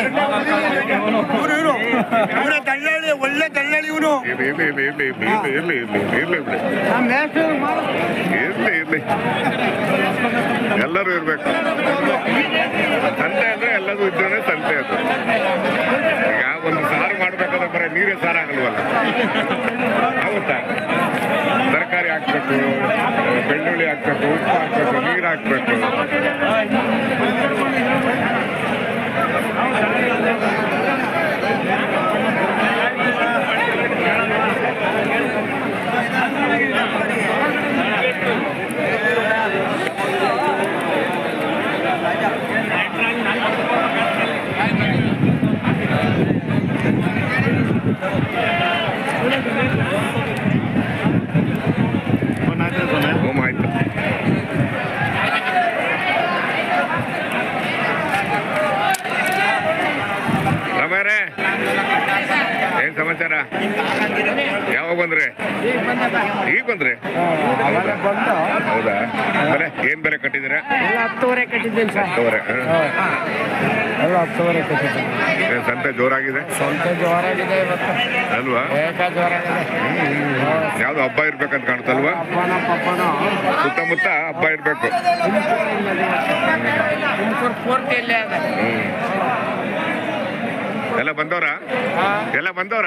ಇವನು ಇವರು ಇವರ ದಳ್ಳಾಳಿ ಒಳ್ಳೆ ದಳ್ಳಾಳಿ ಇವನು ಇರ್ಲಿ ಇರ್ಲಿ ಇರ್ಲಿ ಇರ್ಲಿ ಇರ್ಲಿ ಎಲ್ಲರೂ ಇರ್ಬೇಕು ತಂದೆ ಅಂದ್ರೆ ಎಲ್ಲದೂ ಇದ್ದೇನೆ ತಂದೆ ಅದು ಈಗ ಒಂದು ಸಾರು ಮಾಡ್ಬೇಕಾದ್ರೆ ಬರೀ ನೀರೇ ಸಾರು ಆಗಲ್ವಲ್ಲ ಹೌದಾ ತರಕಾರಿ ಹಾಕ್ಬೇಕು, ಬೆಳ್ಳುಳ್ಳಿ ಹಾಕ್ಬೇಕು, ಉಪ್ಪು ಹಾಕ್ಬೇಕು, ನೀರು ಹಾಕ್ಬೇಕು. ಯಾವಾಗ ಬಂದ್ರೆ? ಈಗ ಬಂದ್ರೆ? ಹೌದಾ? ಏನ್ ಬೇರೆ ಕಟ್ಟಿದಿರ ಹತ್ತುವರೆ ಕಟ್ಟಿದ್ದೀನಿ ಸಂತೆ ಜೋರಾಗಿದೆ? ಯಾವ್ದು ಹಬ್ಬ ಇರ್ಬೇಕಂತ ಪಪ್ಪನ ಸುತ್ತಮುತ್ತ ಹಬ್ಬ ಇರ್ಬೇಕು. ಎಲ್ಲ ಬಂದವರಾ? ಎಲ್ಲ ಬಂದವ್ರ?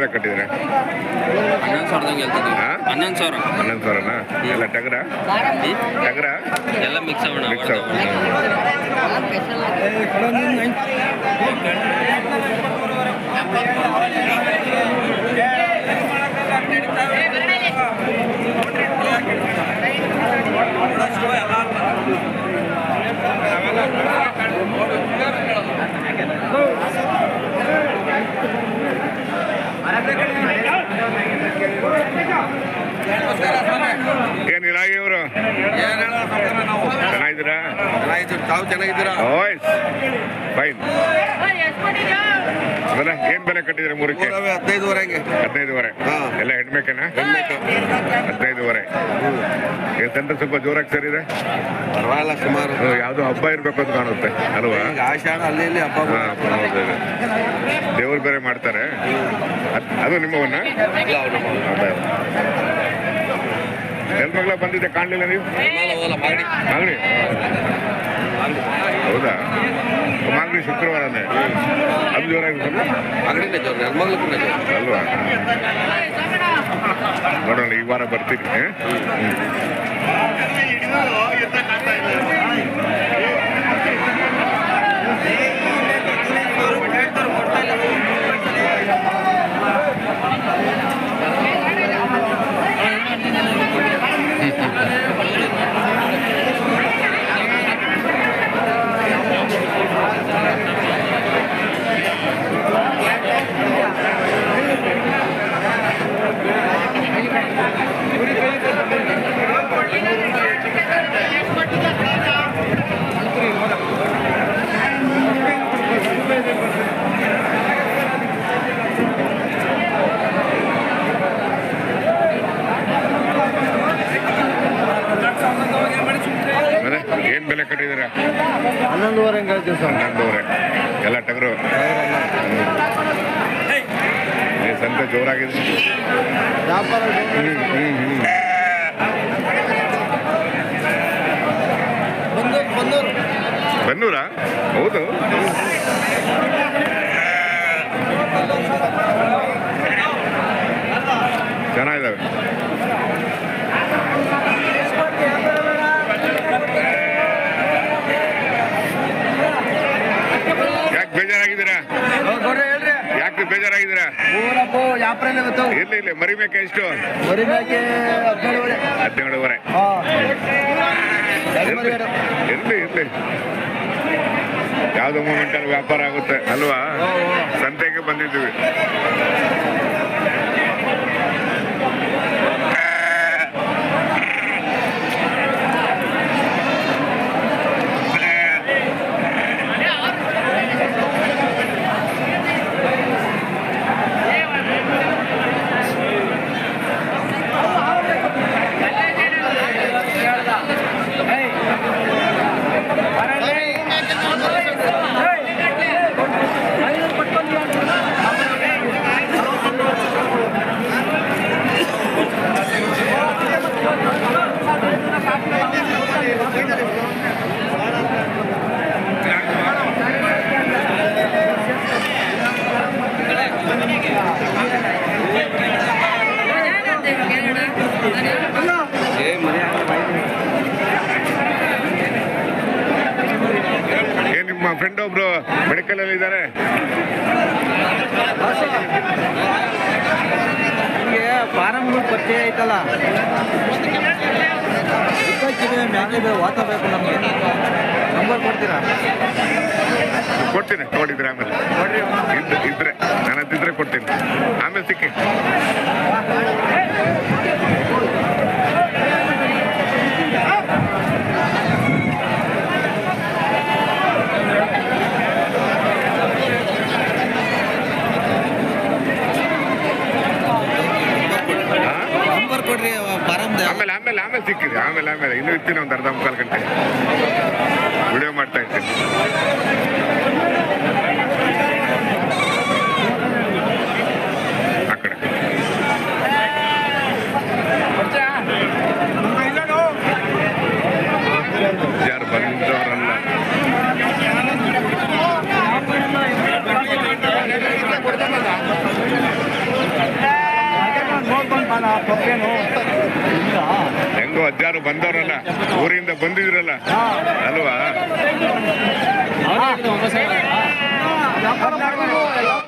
ಬೆಲೆ ಕಟ್ಟಿದ್ರೆ ಹನ್ನೊಂದು ಸಾವಿರದಂಗೆ ಹೇಳ್ತಿದ್ವಿ ಹಾ? ಹನ್ನೊಂದು ಸಾವಿರ ಹನ್ನೊಂದು ಸಾವಿರನಾ ಎಲ್ಲ ಟಗರ ಟಗರ ಎಲ್ಲ ಮಿಕ್ಸ್ ಆಗೋಣ ಮಿಕ್ಸ್ ಏನ್ ಇಲಾಗಿ ಇವರು ಚೆನ್ನಾಗಿದ್ದೀರಾ ತಾವು ಚೆನ್ನಾಗಿದ್ದೀರಾ? ಫೈನ್. ಏನ್ ಬೆಲೆ ಕಟ್ಟಿದ್ರೆ ಮೂರಕ್ಕೆ? ಹದಿನೈದುವರೆಗೆ ಹದಿನೈದುವರೆ ಹಾ. ಎಲ್ಲ ಹೆಣ್ಬೇಕೇನಾ ಹದಿನೈದುವರೆ. ಸಂತೆ ಸ್ವಲ್ಪ ಜೋರಾಗಿ ಸೇರಿದೆ? ಪರವಾಗಿಲ್ಲ ಸುಮಾರು. ಯಾವ್ದೋ ಹಬ್ಬ ಇರ್ಬೇಕು ಅಂತ ಕಾಣುತ್ತೆ ಅಲ್ವಾ? ಆಷಾಢ ಅಲ್ಲಿ ಇಲ್ಲಿ ಹಬ್ಬ. ದೇವ್ರು ಬೇರೆ ಮಾಡ್ತಾರೆ. ಅದ್- ನಿಮ್ಮವನ್ನ ಹೆಣ್ಮಗ್ಳ ಬಂದಿದ್ದೆ ಕಾಣಲಿಲ್ಲ ನೀವು? ಮಾಡಿ ಮಾಗಡಿ ಹೌದಾ? ಮಾಗಡಿ ಶುಕ್ರವಾರನೇ. ಅದು ಜೋರಾಗಿ ಅಂಗಡಿನೇ ಜೋರು ನೆಲಮಂಗ್ಲಕ್ಕೂ ಜೋರು ಅಲ್ವಾ? ನೋಡೋಣ ಈ ವಾರ ಬರ್ತೀನಿ ಜೋರಾಗಿದೆ ಹ್ಞೂ ಹ್ಞೂ ಹ್ಞೂ ಹೌದು. ಚೆನ್ನಾಗಿದ್ದಾವೆ. ಬೇಜಾರಾಗಿದ್ದೀರಾ ಇವತ್ತು ಮರಿಬೇಕ ಎಷ್ಟು ಹದಿನೇಳುವರೆ. ಹದಿನೇಳುವರೆ. ಇರ್ಲಿ ಇರ್ಲಿ ಯಾವ್ದೋ ಮೂಮೆಂಟ್ ಅಲ್ಲಿ ವ್ಯಾಪಾರ ಆಗುತ್ತೆ ಅಲ್ವಾ? ಸಂತೆಗೆ ಬಂದಿದ್ದೀವಿ. ಇದ್ದಾರೆ. ನಿಮಗೆ ಫಾರಮ್ಗಳು ಐತಲ್ಲ ಇಪ್ಪತ್ತಿದೆ ಮ್ಯಾಲೆ ವಾತ ಬೇಕು ನಮಗೆ. ನಂಬರ್ ಕೊಡ್ತೀರಾ? ಕೊಡ್ತೀನಿ ನೋಡಿದ್ರೆ ಆಮೇಲೆ. ಇದ್ರೆ ಕೊಡ್ತೀನಿ ಆಮೇಲೆ ಸಿಕ್ಕಿ ಹಾ? ನಂಬರ್ ಕೊಡ್ರಿ ಫಾರಮ್ದ ಆಮೇಲೆ ಆಮೇಲೆ ಸಿಕ್ಕಿದೆ. ಆಮೇಲೆ ಆಮೇಲೆ. ಇನ್ನೂ ಇರ್ತೀನಿ ಒಂದು ಅರ್ಧ ಮುಕ್ಕಾಲು ಗಂಟೆ. ವಿಡಿಯೋ ಮಾಡ್ತಾ ಇರ್ತೀನಿ ಆ ಕಡೆ. ಬಂದವರಲ್ಲ? ಅಜ್ಜಾರು ಬಂದವರಲ್ಲ ಊರಿಂದ ಬಂದಿದ್ರಲ್ಲ ಅಲ್ವಾ?